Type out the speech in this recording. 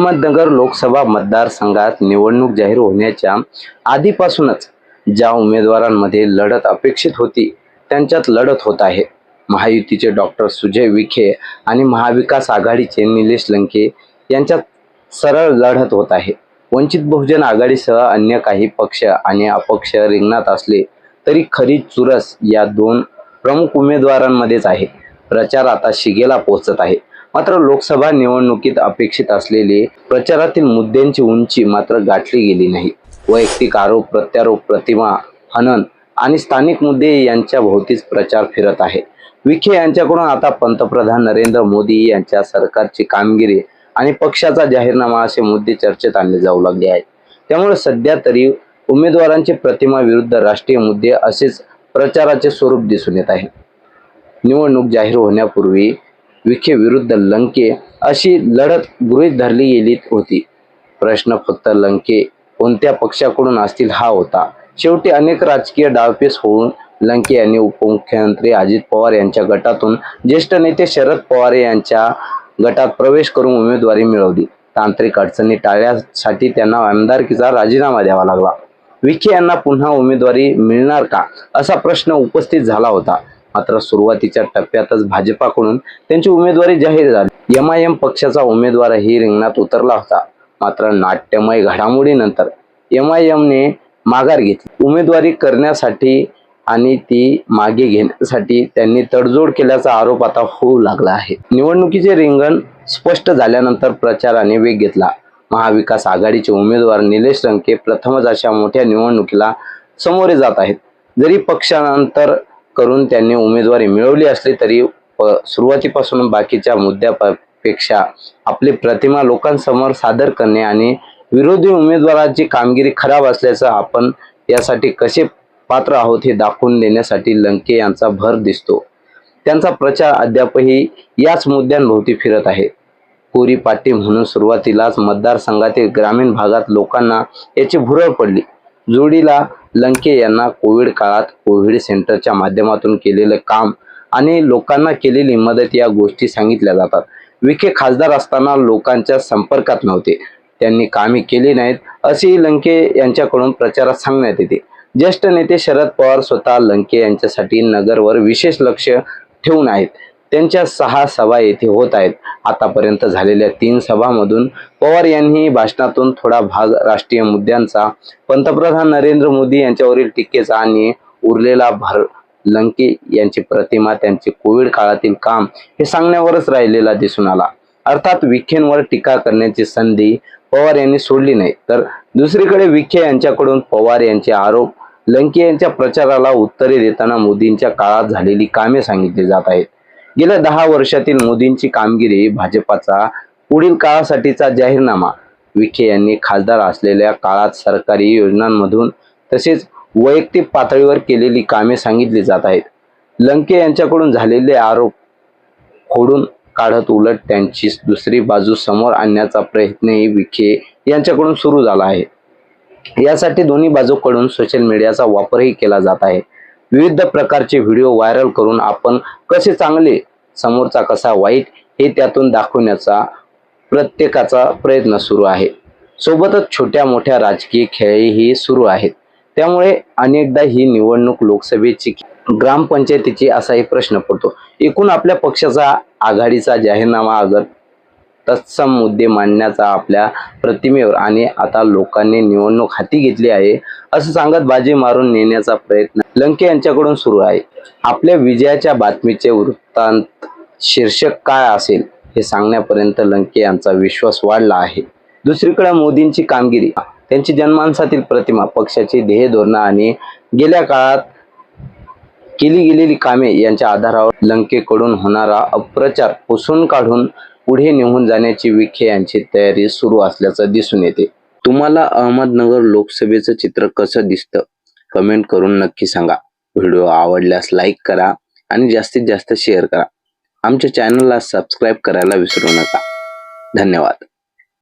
अहमदनगर लोकसभा मतदारसंघात निवडणूक जाहीर होण्याच्या आधीपासूनच ज्या उमेदवारांमध्ये लढत अपेक्षित होती त्यांच्यात लढत होत आहे. महायुतीचे डॉक्टर सुजय विखे आणि महाविकास आघाडीचे निलेश लंके यांच्यात सरळ लढत होत आहे. वंचित बहुजन आघाडीसह अन्य काही पक्ष आणि अपक्ष रिंगणात असले तरी खरी चुरस या दोन प्रमुख उमेदवारांमध्येच आहे. प्रचार आता शिगेला पोहोचत आहे. मात्र लोकसभा निवडणुकीत अपेक्षित असलेली प्रचारातील मुद्द्यांची उंची मात्र गाठली गेली नाही. वैयक्तिक आरोप प्रत्यारोप प्रतिमा हनन आणि स्थानिक मुद्दे यांच्या भोवतीच प्रचार फिरत आहे. विखे यांच्याकडून आता पंतप्रधान नरेंद्र मोदी यांच्या सरकारची कामगिरी आणि पक्षाचा जाहीरनामा असे मुद्दे चर्चेत आणले जाऊ लागले आहेत. त्यामुळे सध्या तरी उमेदवारांची प्रतिमा विरुद्ध राष्ट्रीय मुद्दे असेच प्रचाराचे स्वरूप दिसून येत आहे. निवडणूक जाहीर होण्यापूर्वी विखे विरुद्ध लंके अशी लढत गृहीत धरली गेली होती. प्रश्न फक्त लंके कोणत्या पक्षाकडून असतील हा होता. शेवटी अनेक राजकीय डावपेच होऊन लंके यांनी उपमुख्यमंत्री अजित पवार यांच्या गटातून ज्येष्ठ नेते शरद पवार यांच्या गटात प्रवेश करून उमेदवारी मिळवली. तांत्रिक अडचणी टाळण्यासाठी त्यांना आमदारकीचा राजीनामा द्यावा लागला. विखे यांना पुन्हा उमेदवारी मिळणार का? असा प्रश्न उपस्थित झाला होता. मात्र सुरुवातीच्या टप्प्यातच भाजपाकडून त्यांची उमेदवारी जाहीर झाली. एम आय एम पक्षाचा उमेदवारही रिंगणात उतरला होता. मात्र नाट्यमय घडामोडीनंतर एम आय एमने माघार घेतली. उमेदवारी करण्यासाठी आणि ती मागे घेण्यासाठी त्यांनी तडजोड केल्याचा आरोप आता होऊ लागला आहे. निवडणुकीचे रिंगण स्पष्ट झाल्यानंतर प्रचाराने वेग घेतला. महाविकास आघाडीचे उमेदवार निलेश रंके प्रथमच अशा मोठ्या निवडणुकीला समोरे जात आहेत. जरी पक्षानंतर करून त्यांनी उमेदवारी मिळवली असली तरी प- सुरुवातीपासून बाकीच्या मुद्द्यापेक्षा आपली प्रतिमा लोकांसमोर सादर करणे आणि विरोधी उमेदवाराची कामगिरी खराब असल्याचं आपण यासाठी कसे पात्र आहोत हे दाखवून देण्यासाठी लंके यांचा भर दिसतो. त्यांचा प्रचार अद्यापही याच मुद्द्यांभोवती फिरत आहे. कोरी पाटी म्हणून सुरुवातीलाच मतदारसंघातील ग्रामीण भागात लोकांना याची भुरळ पडली. जोडीला लंके यांना कोविड काळात कोविड सेंटरच्या माध्यमातून केलेलं काम आणि लोकांना केलेली मदत या गोष्टी सांगितल्या जातात. विखे खासदार असताना लोकांच्या संपर्कात नव्हते. त्यांनी कामे केली नाहीत असेही लंके यांच्याकडून प्रचारात सांगण्यात येते. ज्येष्ठ नेते शरद पवार स्वतः लंके यांच्यासाठी नगरवर विशेष लक्ष ठेवून आहेत. त्यांच्या सहा सभा येथे होत आहेत. आतापर्यंत झालेल्या तीन सभामधून पवार यांनी भाषणातून थोडा भाग राष्ट्रीय मुद्द्यांचा पंतप्रधान नरेंद्र मोदी यांच्यावरील टीकेचा आणि उरलेला भर लंके यांची प्रतिमा त्यांचे कोविड काळातील काम हे सांगण्यावरच राहिलेला दिसून आला. अर्थात विखेंवर टीका करण्याची संधी पवार यांनी सोडली नाही. तर दुसरीकडे विखे यांच्याकडून पवार यांचे आरोप लंके यांच्या प्रचाराला उत्तरे देताना मोदींच्या काळात झालेली कामे सांगितली जात आहेत. गेल्या दहा वर्षातील मोदींची कामगिरी भाजपाचा पुढील काळासाठीचा जाहीरनामा. विखे यांनी खासदार असलेल्या काळात सरकारी योजनांमधून तसेच वैयक्तिक पातळीवर केलेली कामे सांगितली जात आहेत. लंके यांच्याकडून झालेले आरोप खोडून काढत उलट त्यांची दुसरी बाजू समोर आणण्याचा प्रयत्नही विखे यांच्याकडून सुरू झाला आहे. यासाठी दोन्ही बाजूकडून सोशल मीडियाचा वापरही केला जात आहे. विविध प्रकारचे व्हिडिओ व्हायरल करून आपण कसे चांगले समोरचा कसा वाईट हे त्यातून दाखवण्याचा प्रत्येकाचा प्रयत्न सुरू आहे. सोबतच छोट्या मोठ्या राजकीय खेळही सुरू आहेत. त्यामुळे अनेकदा ही निवडणूक लोकसभेची ग्रामपंचायतीची असाही प्रश्न पडतो. एकूण आपल्या पक्षाचा आघाडीचा जाहीरनामा अगर तत्सम मुद्दे मांडण्याचा आपल्या प्रतिमेवर आणि आता लोकांनी निवडणूक हाती घेतली आहे असं सांगत बाजी मारून नेण्याचा प्रयत्न लंके यांच्याकडून सुरू आहे. आपल्या विजयाच्या बातमीचे वृत्तांत शीर्षक काय असेल हे सांगण्यापर्यंत लंके यांचा विश्वास वाढला आहे. दुसरीकडे मोदींची कामगिरी. त्यांची जनमानसातील प्रतिमा पक्षाची ध्येय धोरणं आणि गेल्या काळात केली गेलेली कामे यांच्या आधारावर लंकेकडून होणारा अप्रचार पुसून काढून पुढे निघून जाण्याची विखे यांची तयारी सुरू असल्याचं दिसून येते. तुम्हाला अहमदनगर लोकसभेचं चित्र कसं दिसतं? कमेंट करून नक्की सांगा. व्हिडिओ आवडल्यास लाईक करा आणि जास्तीत जास्त शेअर करा. आमच्या चॅनलला सबस्क्राईब करायला विसरू नका. धन्यवाद.